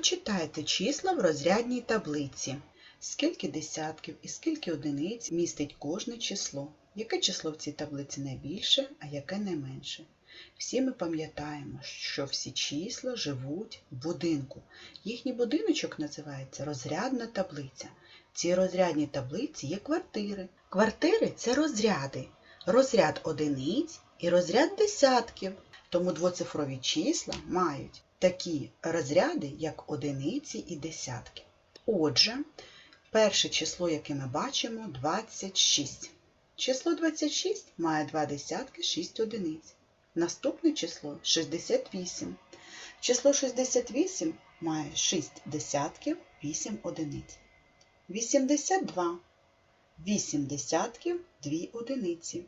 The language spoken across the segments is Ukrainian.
Почитайте числа в розрядній таблиці. Скільки десятків і скільки одиниць містить кожне число? Яке число в цій таблиці найбільше, а яке найменше? Всі ми пам'ятаємо, що всі числа живуть в будинку. Їхній будиночок називається розрядна таблиця. В цій розрядній таблиці є квартири. Квартири це розряди. Розряд одиниць і розряд десятків. Тому двоцифрові числа мають такі розряди, як одиниці і десятки. Отже, перше число, яке ми бачимо, 26. Число 26 має два десятки, 6 одиниць. Наступне число 68. Число 68 має 6 десятків, 8 одиниць. 82. 8 десятків, 2 одиниці.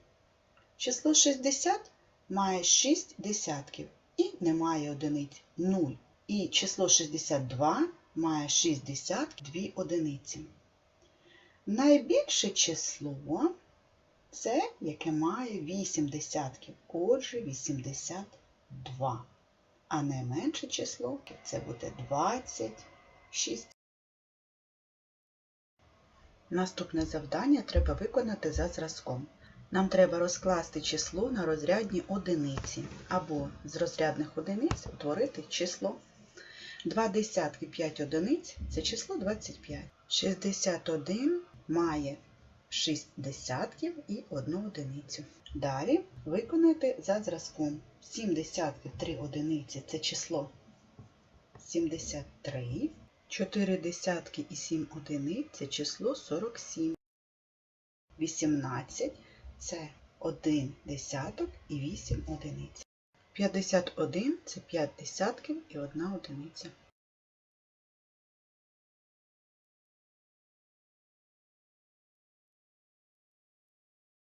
Число 60 має 6 десятків і не має одиниць 0. І число 62 має 6 десятків, 2 одиниці. Найбільше число це яке має 8 десятків, отже 82. А найменше число це буде 26. Наступне завдання треба виконати за зразком. Нам треба розкласти число на розрядні одиниці, або з розрядних одиниць утворити число. 2 десятки 5 одиниць це число 25. 61 має 6 десятків і 1 одиницю. Далі виконати за зразком. 7 десятків 3 одиниці це число 73. 4 десятки і 7 одиниць це число 47. 18 це 1 десяток і 8 одиниць. 51 це 5 десятків і 1 одиниця.